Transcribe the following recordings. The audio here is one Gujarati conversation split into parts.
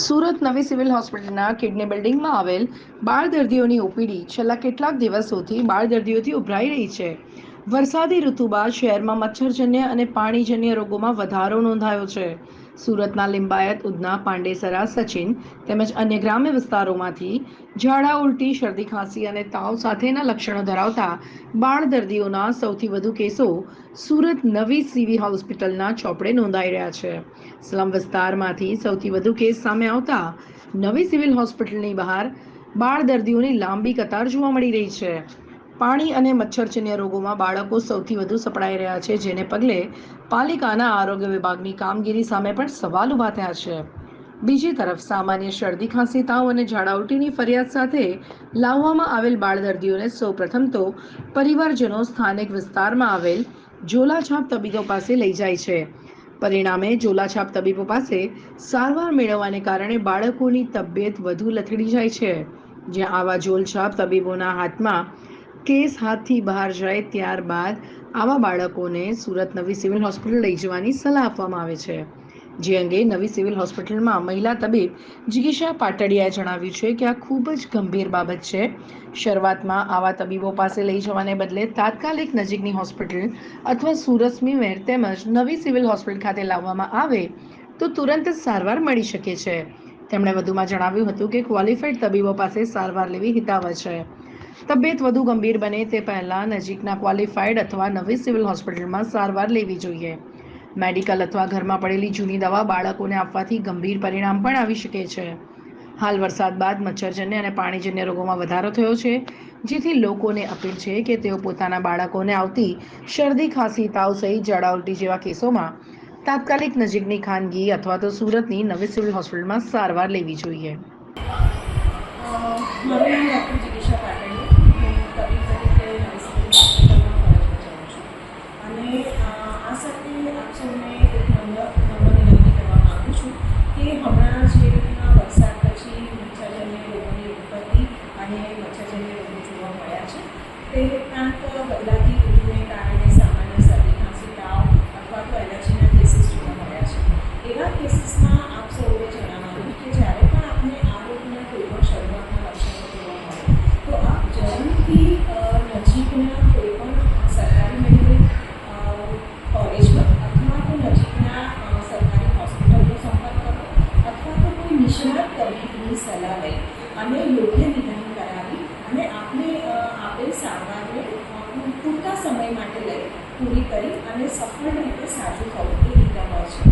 સુરત નવી સિવિલ હોસ્પિટલના કિડની બિલ્ડિંગમાં આવેલ બાળ દર્દીઓની ઓપીડી છેલ્લા કેટલાક દિવસોથી બાળ દર્દીઓથી ઉભરાઈ રહી છે. વરસાદી ઋતુ બાદ શહેરમાં મચ્છરજન્ય અને પાણીજન્ય રોગોમાં વધારો નોંધાયો છે. સુરતના લિંબાયત, ઉધના, પાંડેસરા, સચિન તેમજ અન્ય ગ્રામ્ય વિસ્તારોમાંથી ઝાડા ઉલટી, શરદી ખાંસી અને તાવ સાથેના લક્ષણો ધરાવતા બાળ દર્દીઓના સૌથી વધુ કેસો સુરત નવી સીવી હોસ્પિટલના ચોપડે નોંધાઈ રહ્યા છે. સ્લમ વિસ્તારમાંથી સૌથી વધુ કેસ સામે આવતા નવી સિવિલ હોસ્પિટલની બહાર બાળ દર્દીઓની લાંબી કતાર જોવા મળી રહી છે. પાણી અને મચ્છરજન્ય રોગોમાં બાળકો સૌથી વધુ સપડાઈ રહ્યા છે, જેને પગલે પાલિકાના આરોગ્ય વિભાગની કામગીરી સામે પણ સવાલ ઊભા થયા છે. બીજી તરફ, સામાન્ય શરદી ખાંસી તાવ અને ઝાડા ફરિયાદ સાથે લાવવામાં આવેલ બાળ દર્દીઓને સૌપ્રથમ તો પરિવારજનો સ્થાનિક વિસ્તારમાં આવેલ ઝોલાછાપ તબીબો પાસે લઈ જાય છે. પરિણામે, ઝોલાછાપ તબીબો પાસે સારવાર મેળવવાને કારણે બાળકોની તબિયત વધુ લથડી જાય છે. જ્યાં આવા ઝોલછાપ તબીબોના હાથમાં કેસ હાથથી બહાર જાય ત્યારબાદ આવા બાળકોને સુરત નવી સિવિલ હોસ્પિટલ લઈ જવાની સલાહ આપવામાં આવે છે. જે અંગે નવી સિવિલ હોસ્પિટલમાં મહિલા તબીબ જિગીશા પાટડિયાએ જણાવ્યું છે કે આ ખૂબ જ ગંભીર બાબત છે. શરૂઆતમાં આવા તબીબો પાસે લઈ જવાને બદલે તાત્કાલિક નજીકની હોસ્પિટલ અથવા સુરત સ્મીમેર તેમજ નવી સિવિલ હોસ્પિટલ ખાતે લાવવામાં આવે તો તુરંત જ સારવાર મળી શકે છે. તેમણે વધુમાં જણાવ્યું હતું કે ક્વોલિફાઈડ તબીબો પાસે સારવાર લેવી હિતાવહ છે. તબિયત વધુ ગંભીર બને તે પહેલાં નજીકના ક્વોલિફાઈડ અથવા નવી સિવિલ હોસ્પિટલમાં સારવાર લેવી જોઈએ. મેડિકલ અથવા ઘરમાં પડેલી જૂની દવા બાળકોને આપવાથી ગંભીર પરિણામ પણ આવી શકે છે. હાલ વરસાદ બાદ મચ્છરજન્ય અને પાણીજન્ય રોગોમાં વધારો થયો છે, જેથી લોકોને અપીલ છે કે તેઓ પોતાના બાળકોને આવતી શરદી, ખાંસી, તાવ સહિત ઝાડા ઉલટી જેવા કેસોમાં તાત્કાલિક નજીકની ખાનગી અથવા તો સુરતની નવી સિવિલ હોસ્પિટલમાં સારવાર લેવી જોઈએ. અને જોવા મળ્યા છે. તે ઉપરાંત બદલાતી ઋતુને કારણે સામાન્ય શરદી ખાંસી અથવા તો એલર્જીના કેસીસ જોવા મળ્યા છે. એવા કેસીસમાં આપ સૌએ જણાવવાનું કે જ્યારે પણ આપને આ રોગના કોઈ પણ શરૂઆતના લક્ષણો જોવા મળે, તો આપ જરૂરથી નજીકના કોઈ પણ સરકારી મેડિકલ કોલેજમાં અથવા તો નજીકના સરકારી હોસ્પિટલનો સંપર્ક કરો અથવા તો કોઈ નિષ્ણાત તબીબની સલાહ લઈ અને યોગ્ય નિદાન કરાવી અને આપને અ, આપેલ સારવારને પૂરતા સમય માટે લઈ પૂરી કરી અને સફળ રીતે સાજું થવું. એ હોય છે.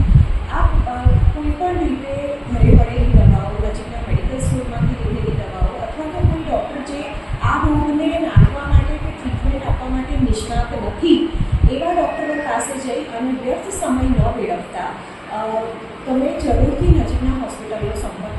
આ કોઈ પણ રીતે ઘરે પડેલી દવાઓ નજીકના મેડિકલ સ્ટોરમાંથી લીધેલી દવાઓ અથવા તો કોઈ ડૉક્ટર જે આ રોગને નાખવા માટે કે ટ્રીટમેન્ટ આપવા માટે નિષ્ણાત નથી એવા ડૉક્ટરો પાસે જઈ અને વ્યર્થ સમય ન વેડફતા તમે જરૂરથી નજીકના હોસ્પિટલનો સંપર્ક